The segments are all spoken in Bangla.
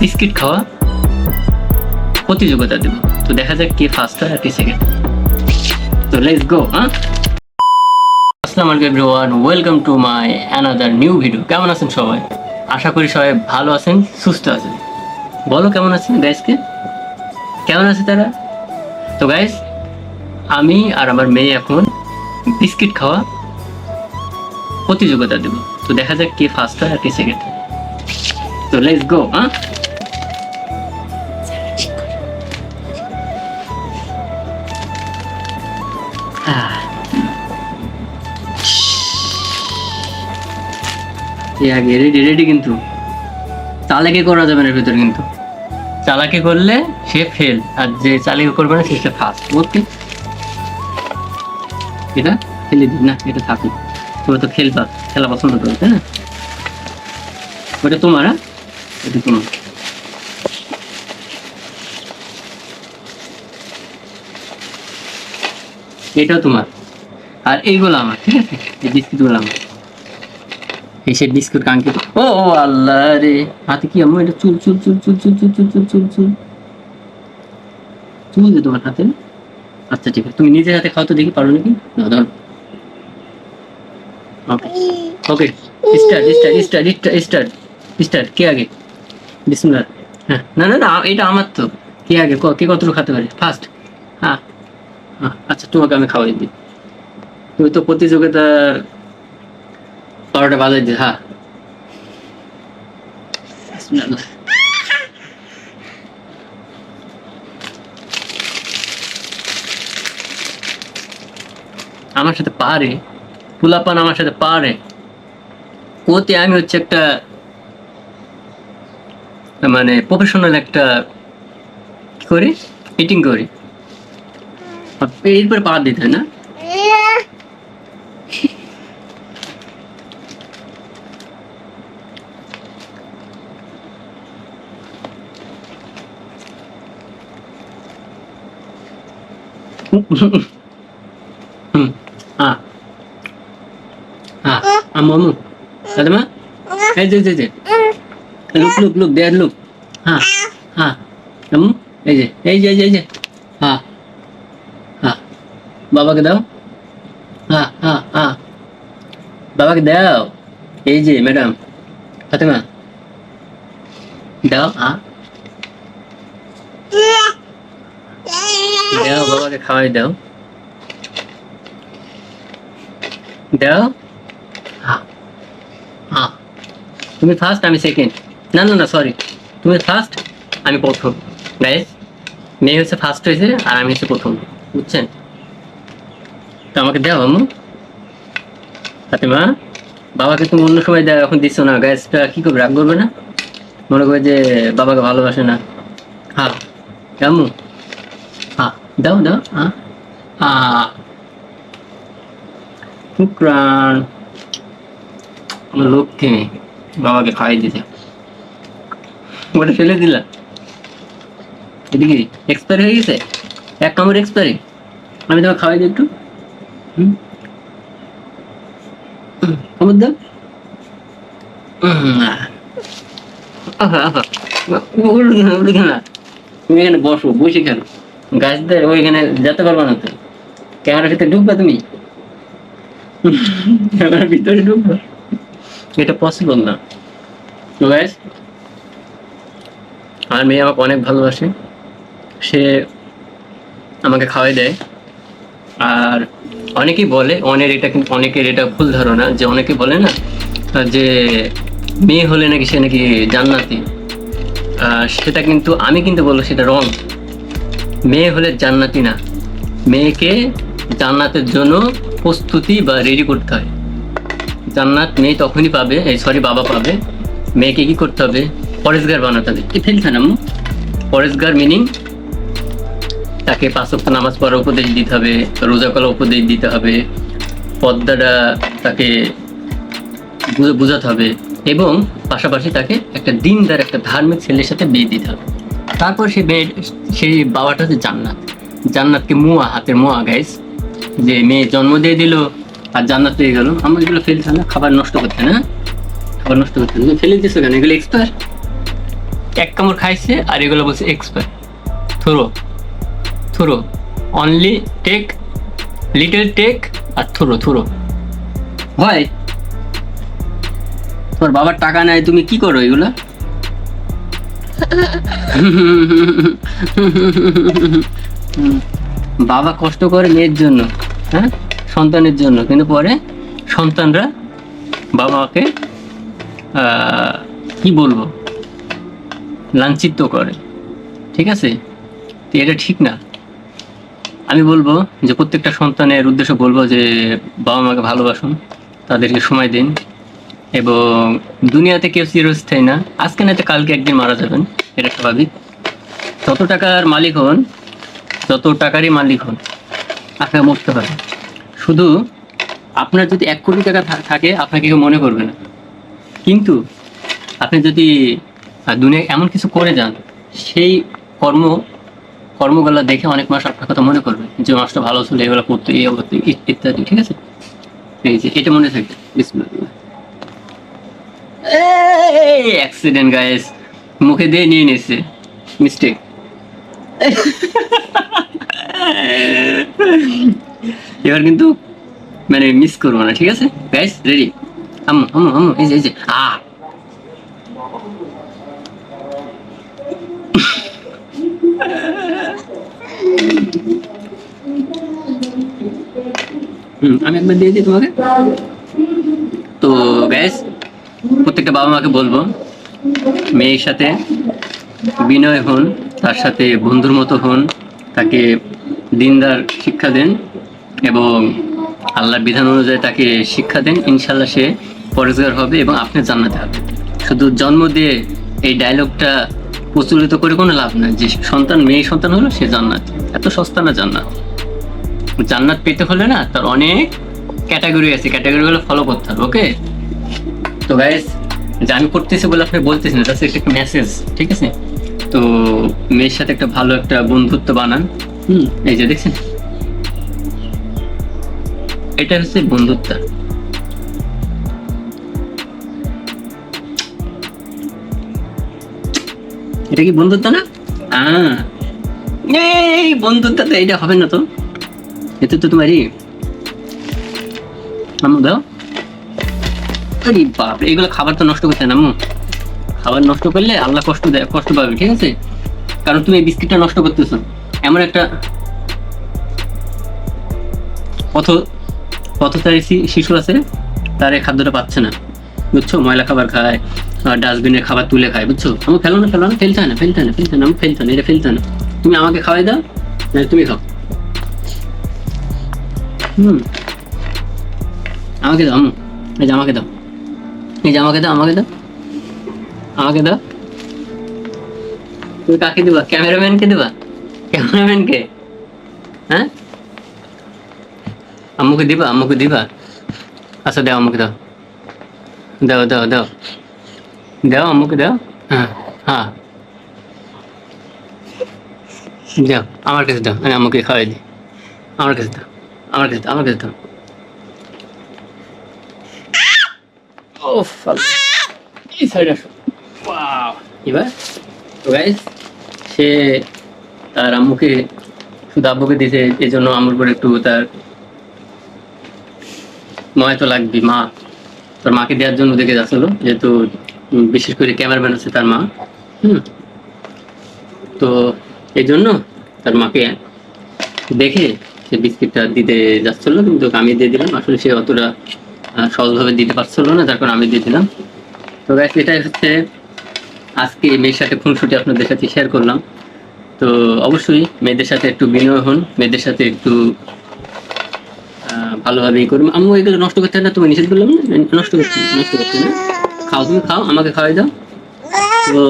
বিস্কিট খাওয়া প্রতিযোগিতা দেব। তো দেখা যাক কে ফার্স্ট হয় আর কে সেকেন্ড তো লেটস গো হ্যাঁ আসসালামু আলাইকুম everyone welcome to my another new video কেমন আছেন সবাই? আশা করি সবাই ভালো আছেন, সুস্থ আছেন। বলো কেমন আছেন গাইসকে কেমন আছে তারা? তো গাইস আমি আর আমার মেয়ে এখন বিস্কিট খাওয়া প্রতিযোগিতা দেব। তো দেখা যাক কে ফার্স্ট হয় আর কে সেকেন্ড তো লেটস গো হ্যাঁ এ আগে রেডি রেডি কিন্তু। চালাকি করা যাবে না এর ভিতরে কিন্তু। চালাকি করলে সে ফেল আর যে চালাকি করবে না সে ফার্স্ট ওকে এটা ফেলে দিই না এটা থাকুক তুমি তো খেলবা খেলা পছন্দ করো তাই না? ওটা তোমার হ্যাঁ? এটা তোমার। এটাও তোমার। আর এইগুলো আমার ঠিক আছে? এই বিস্কিটগুলো আমার। এই সে বিস্কুট কাঙ্কি। ও আল্লাহ রে, হাতে কি আম্মু এটা চুল চুল চুল চুল চুল চুল চুল চুল চুল? চুল চুল যে তোমার হাতে? আচ্ছা ঠিক আছে। তুমি নিজের হাতে খাও তো দেখি, পারো নাকি? না, ধরো। Okay start start start start start কে আগে? বিসমিল্লাহ। হ্যাঁ না না না, এটা আমার তো। কে আগে? কে কতটুকু খেতে পারে? ফার্স্ট হ্যাঁ হ্যাঁ আচ্ছা তোমাকে আমি খাওয়াই দিই। তুমি তো প্রতিযোগিতার বারোটা বাজাই দিই হ্যাঁ আমার সাথে পারে। ফুলাপান আমার সাথে পারে। ওতে আমি হচ্ছে একটা মানে প্রফেশনাল একটা করি? এডিটিং করি। এরপরে পা দিতে হয় না। అమ్మమ్మ కదమ్మా look look look there look Ammu এই যে এই যে এই যে হ্যাঁ হ্যাঁ বাবাকে দাও হ্যাঁ হ্যাঁ হ্যাঁ বাবাকে দাও এই যে ম্যাডাম ফাতেমা দাও হ্যাঁ দাও বাবাকে খাওয়াই দাও। দাও। হ্যাঁ তুমি ফার্স্ট আমি সেকেন্ড না না না সরি তুমি ফার্স্ট আমি প্রথম। গাইস মেয়ে হচ্ছে ফার্স্ট হয়েছে, আর আমি হচ্ছে প্রথম। বুঝছেন? তো আমাকে দাও, আম্মু। ফাতেমা, বাবাকে তুমি অন্য সময় দাও এখন দিচ্ছ না। গ্যাসটা কি করবে? রাগ করবে না? মনে করবে যে, বাবাকে ভালোবাসে না। হ্যাঁ। আম্মু। দাও দাও শুক্রান আমার লক্ষ্মী বাবাকে খাওয়াই দিতে ওটা ফেলে দিলা এদিকে এক্সপায়ারি হয়ে গেছে এক কামড় এক্সপায়ারি আমি তোমাকে খাওয়াই দিই একটু হুম কামড় দাও আহ। আহা। উঠবে না, উঠবে না। তুমি এখানে বসো বসে খেলো গাছদের ওইখানে যেতে পারবে না তো? ক্যামেরার ভিতরে ঢুকবা তুমি? ক্যামেরার ভিতরে ঢুকবা? এটা পসিবল না। তো আমার মেয়ে আমাকে অনেক ভালোবাসে। সে আমাকে খাওয়াই দেয়। আর অনেকেই বলে, অনেক এটা কিন্তু অনেকের এটা ভুল ধারণা, যে অনেকে বলে না, যে মেয়ে হলে নাকি সে নাকি জান্নাতি। সেটা কিন্তু আমি কিন্তু বলব সেটা রং মেয়ে হলে জান্নাতি না। মেয়েকে জান্নাতের জন্য প্রস্তুতি বা রেডি করতে হয়। জান্নাত মেয়ে তখনই পাবে, এই সরি বাবা পাবে। মেয়েকে কি করতে হবে? পরেশগার বানাতে হবে। কি ফেলছে না পরেশগার মিনিং তাকে পাঁচ ওয়াক্ত নামাজ পড়ার উপদেশ দিতে হবে, রোজা করার উপদেশ দিতে হবে, পদ্মাটা তাকে বুঝ- বুঝাতে হবে এবং পাশাপাশি তাকে একটা দিনদার, একটা ধার্মিক ছেলের সাথে বিয়ে দিতে হবে। তারপর সে মেয়ে সেই বাবাটা হচ্ছে জান্নাত। জান্নাতকে মুয়া, হাতের মুয়া গাইস যে মেয়ে জন্ম দিয়ে দিল, আর জান্নাত পেয়ে গেল। আমরা এগুলো ফেলতে না, খাবার নষ্ট করতে, না? খাবার নষ্ট করতে না ফেলে দিছো কেন? এগুলো এক্সপায়ার এক কামড় খাইছে, আর এগুলো বলছে expire throw. Throw. Only take little take আর থুরো থুরো। হয় তোর বাবার টাকা নেয় তুমি কি করো এগুলা? বাবা কষ্ট করে মেয়ের জন্য হ্যাঁ? সন্তানের জন্য কিন্তু পরে সন্তানরা বাবা মাকে আহ, কি বলব লাঞ্ছিত করে। ঠিক আছে? তো এটা ঠিক না। আমি বলব যে প্রত্যেকটা সন্তানের উদ্দেশ্য বলব যে বাবা মাকে ভালোবাসুন তাদেরকে সময় দিন। এবং দুনিয়াতে কেউ চিরস্থায়ী না। আজকে না কালকে একদিন মারা যাবেন এটা স্বাভাবিক। যত টাকার মালিক হন যত টাকারই মালিক হন আপনাকে মরতে হবে। শুধু আপনার যদি এক কোটি টাকা থাকে আপনাকে কেউ মনে করবে না। কিন্তু আপনি যদি আহ, দুনিয়ায় এমন কিছু করে যান সেই কর্ম কর্মগুলো দেখে অনেক মানুষ আপনার কথা মনে করবে যে মাসটা ভালো ছিল এগুলো করতে এই করতে ইত্যাদি ঠিক আছে? এই যে এটা মনে থাকবে। বিসমিল্লাহ। অ্যাক্সিডেন্ট গাইস মুখে দিয়ে নিয়ে নিয়েছে মিস্টেক এবার কিন্তু মানে মিস করব না ঠিক আছে? গাইস রেডি আম্মু আম্মু আম্মু এই যে এই যে আ। হুম, আমি একবার দিয়ে দিই তোমাকে। তো গ্যাস প্রত্যেকটা বাবা মাকে বলব, মেয়ের সাথে বিনয় হন, তার সাথে বন্ধুর মতো হন, তাকে দিনদার শিক্ষা দেন এবং আল্লাহর বিধান অনুযায়ী তাকে শিক্ষা দেন। ইনশাল্লাহ সে পরেজগার হবে এবং আপনি জান্নাতে হবে। শুধু জন্ম দিয়ে এই ডায়লগটা প্রচলিত করে কোনো লাভ নাই। যে সন্তান, মেয়ে সন্তান হলো সে জান্নাত। এত সস্তা না জান্নাত। জান্নাত পেতে হলে না তার অনেক ক্যাটাগরি আছে। ক্যাটাগরিগুলো ফলো করতে হবে ওকে? তো গাইস যে আমি করতেছি বলে আপনি বলতেছি না জাস্ট একটা মেসেজ ঠিক আছে? তো মেয়ের সাথে একটা ভালো একটা বন্ধুত্ব বানান। হুম, এই যে দেখছেন? এটা হচ্ছে বন্ধুত্ব। এটা কি বন্ধুত্ব না? এই বন্ধুত্ব তো এটা হবে না তো। এতে তো তোমারই। আম্মু দাও। আরে বাপ এগুলো খাবার তো নষ্ট করতে না খাবার নষ্ট করলে আল্লাহ কষ্ট দেয়, কষ্ট পাবে, ঠিক আছে? কারণ তুমি এই বিস্কিটটা নষ্ট করতেছো। এমন একটা পথ, পথচারী শিশু আছে, তার এই খাদ্যটা পাচ্ছে না, বুঝছ? ময়লা খাবার খায় ডাস্টবিনের খাবার তুলে খায়, বুঝছ? আমি ফেলো না ফেলো না, ফেলতে না ফেলতে না ফেলতে না ফেলতে না, এটা ফেলতে না। তুমি আমাকে খাওয়াই দাও না তুমি খাও। হুম। আমাকে দাও এই যে আমাকে দাও। এই যে আমাকে দাও আমাকে দাও। আমাকে দাও। তুমি কাকে দিবা? ক্যামেরাম্যানকে দিবা? ক্যামেরাম্যানকে? হ্যাঁ? আম্মুকে দিবা? আম্মুকে দিবা? আচ্ছা দাও আম্মুকে দাও। দাও দাও দাও। দাও আম্মুকে, দাও। হ্যাঁ হ্যাঁ। দাও আমার কাছে দাও। আমি আম্মুকে খাওয়াই দিই আমার কাছে দাও, আমার কাছে দাও, আমার কাছে দাও। সে তার আম্মুকে, শুধু আব্বুকে এই জন্য আম্মুর উপর একটু তার ময় তো লাগবে মা। তার মাকে দেওয়ার জন্য দেখে যাচ্ছিল যেহেতু বিশেষ করে ক্যামেরাম্যান আছে তার মা, হুম। তো এই জন্য তার মাকে দেখে সে বিস্কিটটা দিতে যাচ্ছিল কিন্তু আমি দিয়ে দিলাম। আসলে সে অতটা সহজভাবে দিতে পারছিল না, যার কারণে আমি দিয়ে দিলাম। তো গাইস এটাই হচ্ছে আজকে এই মেয়ের সাথে খুনসুটি আপনাদের সাথে শেয়ার করলাম। তো অবশ্যই মেয়েদের সাথে একটু বিনয় হন, মেয়েদের সাথে একটু ভালোভাবে ই করুন। আম্মু, এগুলো নষ্ট করতে না, তুমি নিষেধ করলাম না? নষ্ট করতে নষ্ট করতে না। খাও, তুমি খাও, আমাকে খাওয়াই দাও। তো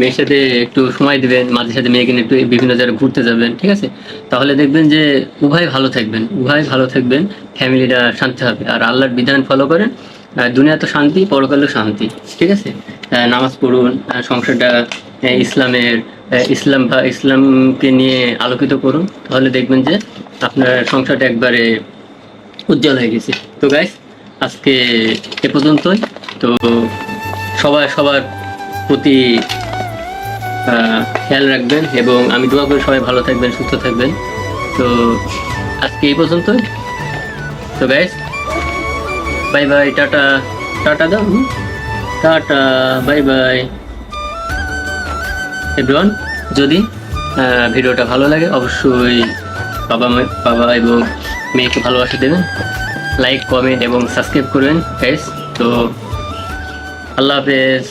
মেয়ের সাথে একটু সময় দিবেন, মাঝে সাথে মেয়েকে একটু বিভিন্ন জায়গায় ঘুরতে যাবেন, ঠিক আছে? তাহলে দেখবেন যে উভয় ভালো থাকবেন, উভয় ভালো থাকবেন, ফ্যামিলিটা শান্তি হবে। আর আল্লাহর বিধান ফলো করেন দুনিয়া তো শান্তি, পরকালেও শান্তি, ঠিক আছে? নামাজ পড়ুন সংসারটা ইসলামের ইসলাম বা ইসলামকে নিয়ে আলোকিত করুন, তাহলে দেখবেন যে আপনার সংসারটা একবারে উজ্জ্বল হয়ে গেছে। তো গাইস আজকে এ পর্যন্তই। তো সবাই সবার প্রতি খেয়াল রাখবেন এবং আমি দোয়া করি সবাই ভালো থাকবেন, সুস্থ থাকবেন। তো আজকে এই পর্যন্ত তো guys bye bye tata tata দাও টাটা বাই বাই এভরিওয়ান যদি ভিডিওটা ভালো লাগে, অবশ্যই বাবা বাবা এবং মেয়েকে ভালোবাসা দেবেন। লাইক কমেন্ট এবং সাবস্ক্রাইব করবেন গাইস তো আল্লাহ হাফেজ।